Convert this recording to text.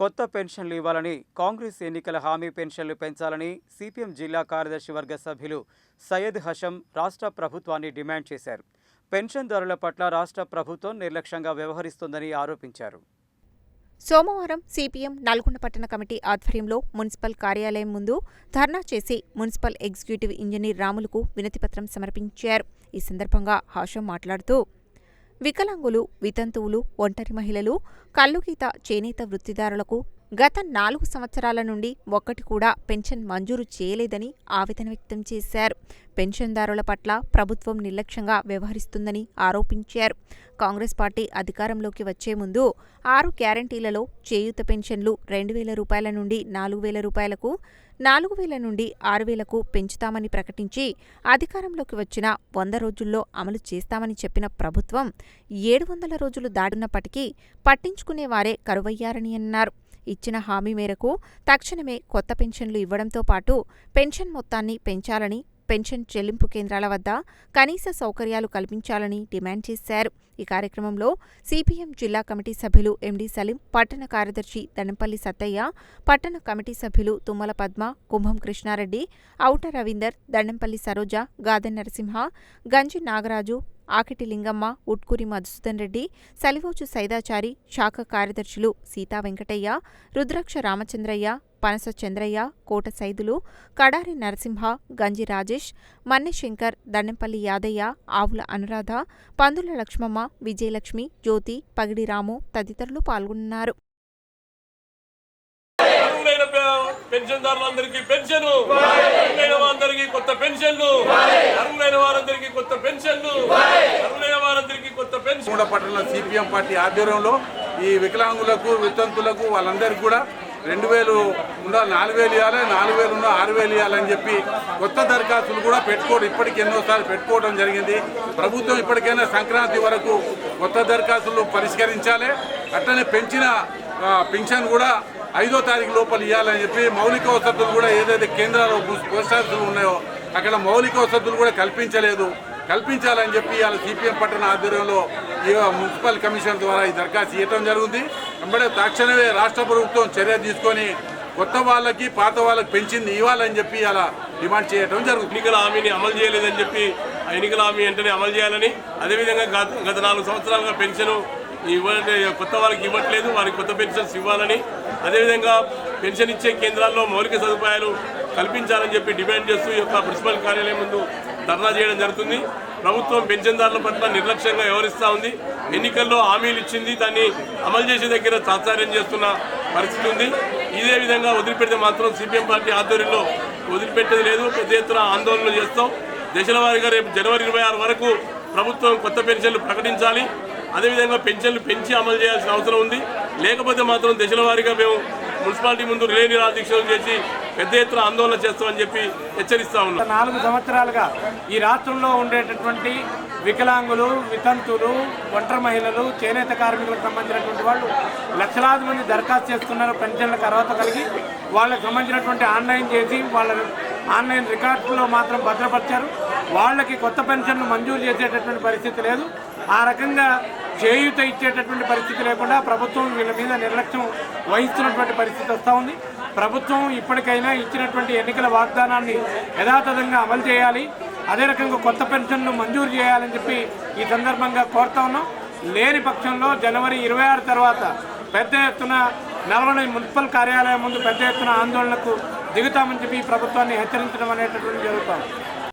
కొత్త పెన్షన్లు ఇవ్వాలని కాంగ్రెస్ ఎన్నికల హామీ పెన్షన్లు పెంచాలని సిపిఎం జిల్లా కార్యదర్శి వర్గ సభ్యులు సయ్యద్ హషం రాష్ట్ర ప్రభుత్వాన్ని డిమాండ్ చేశారు. పెన్షన్దారుల పట్ల రాష్ట్ర ప్రభుత్వం నిర్లక్ష్యంగా వ్యవహరిస్తోందని ఆరోపించారు. సోమవారం సిపిఎం నల్గొండ పట్టణ కమిటీ ఆధ్వర్యంలో మున్సిపల్ కార్యాలయం ముందు ధర్నా చేసి మున్సిపల్ ఎగ్జిక్యూటివ్ ఇంజనీర్ రాములకు వినతిపత్రం సమర్పించారు. ఈ సందర్భంగా హాషం మాట్లాడుతూ వికలాంగులు వితంతువులు ఒంటరి మహిళలు కల్లుగీత చేనేత వృత్తిదారులకు గత నాలుగు సంవత్సరాల నుండి ఒక్కటి కూడా పెన్షన్ మంజూరు చేయలేదని ఆవేదన వ్యక్తం చేశారు. పెన్షన్దారుల పట్ల ప్రభుత్వం నిర్లక్ష్యంగా వ్యవహరిస్తుందని ఆరోపించారు. కాంగ్రెస్ పార్టీ అధికారంలోకి వచ్చే ముందు ఆరు గ్యారంటీలలో చేయూత పెన్షన్లు రెండు వేల రూపాయల నుండి నాలుగు వేల రూపాయలకు నాలుగు వేల నుండి ఆరు వేలకు పెంచుతామని ప్రకటించి అధికారంలోకి వచ్చిన వంద రోజుల్లో అమలు చేస్తామని చెప్పిన ప్రభుత్వం ఏడు వందల రోజులు దాటినప్పటికీ పట్టించుకునేవారే కరువయ్యారని అన్నారు. ఇచ్చిన హామీ మేరకు తక్షణమే కొత్త పెన్షన్లు ఇవ్వడంతో పాటు పెన్షన్ మొత్తాన్ని పెంచాలని పెన్షన్ చెల్లింపు కేంద్రాల వద్ద కనీస సౌకర్యాలు కల్పించాలని డిమాండ్ చేశారు. ఈ కార్యక్రమంలో సిపిఎం జిల్లా కమిటీ సభ్యులు ఎండి సలీం పట్టణ కార్యదర్శి దండంపల్లి సత్తయ్య పట్టణ కమిటీ సభ్యులు తుమ్మల పద్మ కుంభం కృష్ణారెడ్డి ఔట రవీందర్ దండంపల్లి సరోజ గాదె నరసింహ గంజి నాగరాజు ఆకిటి లింగమ్మ ఉట్కూరి మధుసూదన్ రెడ్డి సలివోచు సైదాచారి శాఖ కార్యదర్శులు సీతా వెంకటయ్య రుద్రాక్ష రామచంద్రయ్య పనస చంద్రయ్య కోట సైదులు కడారి నరసింహ గంజి రాజేష్ మన్నెశంకర్ దండంపల్లి యాదయ్య ఆవుల అనురాధ పందుల లక్ష్మమ్మ విజయలక్ష్మి జ్యోతి పగిడి రాము తదితరులు పాల్గొన్నారు. అర్హులైన పెన్షన్దారులందరికీ పెన్షన్. అర్హులైన వారందరికీ కొత్త పెన్షన్లు అర్హులైన వారందరికీ కొత్త పెన్షన్లు అర్హులైన వారందరికీ కొత్త పెన్షన్ కూడా పట్టణ సిపిఎం పార్టీ ఆధ్వర్యంలో ఈ వికలాంగులకు వితంతులకు వాళ్ళందరికీ కూడా రెండు వేలు ఉన్న నాలుగు వేలు ఇవ్వాలి నాలుగు వేలు ఉన్న ఆరు వేలు ఇవ్వాలని చెప్పి కొత్త దరఖాస్తులు కూడా పెట్టుకోవడం ఇప్పటికి ఎన్నోసార్లు పెట్టుకోవడం జరిగింది. ప్రభుత్వం ఇప్పటికైనా సంక్రాంతి వరకు కొత్త దరఖాస్తులు పరిష్కరించాలి. అట్లనే పెంచిన పెన్షన్ కూడా ఐదో తారీఖు లోపల ఇవ్వాలని చెప్పి మౌలిక వసతులు కూడా ఏదైతే కేంద్రాలు పోస్ట్ ఆఫీసులు ఉన్నాయో అక్కడ మౌలిక వసతులు కూడా కల్పించలేదు. కల్పించాలని చెప్పి ఇవాళ సిపిఎం పట్టణ ఆధ్వర్యంలో ఈ మున్సిపల్ కమిషన్ ద్వారా ఈ దరఖాస్తు ఇవ్వడం జరుగుతుంది వెంబడే తక్షణమే రాష్ట్ర ప్రభుత్వం చర్య తీసుకొని కొత్త వాళ్ళకి పాత వాళ్ళకి పెంచింది ఇవ్వాలని చెప్పి అలా డిమాండ్ చేయడం జరుగుతుంది. ఎన్నికల హామీని అమలు చేయలేదని చెప్పి ఎన్నికల హామీ వెంటనే అమలు చేయాలని అదేవిధంగా గత గత నాలుగు సంవత్సరాలుగా పెన్షన్ ఇవ్వ కొత్త వాళ్ళకి ఇవ్వట్లేదు వారికి కొత్త పెన్షన్స్ ఇవ్వాలని అదేవిధంగా పెన్షన్ ఇచ్చే కేంద్రాల్లో మౌలిక సదుపాయాలు కల్పించాలని చెప్పి డిమాండ్ చేస్తూ ఈ యొక్క ప్రిన్సిపల్ కార్యాలయం ముందు ధర్నా చేయడం జరుగుతుంది. ప్రభుత్వం పెన్షన్దారుల పట్ల నిర్లక్ష్యంగా వ్యవహరిస్తూ ఉంది. ఎన్నికల్లో హామీలు ఇచ్చింది దాన్ని అమలు చేసే దగ్గర తాత్సార్యం చేస్తున్న పరిస్థితి ఉంది. ఇదే విధంగా వదిలిపెడితే మాత్రం సిపిఎం పార్టీ ఆధ్వర్యంలో వదిలిపెట్టేది లేదు. పెద్ద ఎత్తున ఆందోళనలు చేస్తాం. దశల వారీగా రేపు జనవరి ఇరవై ఆరు వరకు ప్రభుత్వం కొత్త పెన్షన్లు ప్రకటించాలి. అదేవిధంగా పెన్షన్లు పెంచి అమలు చేయాల్సిన అవసరం ఉంది. లేకపోతే మాత్రం దశల వారీగా మేము మున్సిపాలిటీ ముందు రిలే నిరాదీక్షలు చేసి పెద్ద ఎత్తున ఆందోళన చేస్తామని చెప్పి హెచ్చరిస్తా ఉన్నాం. నాలుగు సంవత్సరాలుగా ఈ రాష్ట్రంలో ఉండేటటువంటి వికలాంగులు వితంతులు ఒంటరి మహిళలు చేనేత కార్మికులకు సంబంధించినటువంటి వాళ్ళు లక్షలాది మంది దరఖాస్తు చేస్తున్నారు పెన్షన్లకు అర్హత కలిగి. వాళ్ళకి సంబంధించినటువంటి ఆన్లైన్ చేసి వాళ్ళ ఆన్లైన్ రికార్డులో మాత్రం భద్రపరిచారు. వాళ్ళకి కొత్త పెన్షన్లు మంజూరు చేసేటటువంటి పరిస్థితి లేదు. ఆ రకంగా చేయూత ఇచ్చేటటువంటి పరిస్థితి లేకుండా ప్రభుత్వం వీళ్ళ మీద నిర్లక్ష్యం వహిస్తున్నటువంటి పరిస్థితి వస్తూ ఉంది. ప్రభుత్వం ఇప్పటికైనా ఇచ్చినటువంటి ఎన్నికల వాగ్దానాన్ని యథాతథంగా అమలు చేయాలి. అదే రకంగా కొత్త పెన్షన్లు మంజూరు చేయాలని చెప్పి ఈ సందర్భంగా కోరుతా ఉన్నాం. లేని పక్షంలో జనవరి ఇరవై ఆరు తర్వాత పెద్ద ఎత్తున నల్గొండ మున్సిపల్ కార్యాలయం ముందు పెద్ద ఎత్తున ఆందోళనకు దిగుతామని చెప్పి ప్రభుత్వాన్ని హెచ్చరించడం అనేటటువంటి జరుగుతాం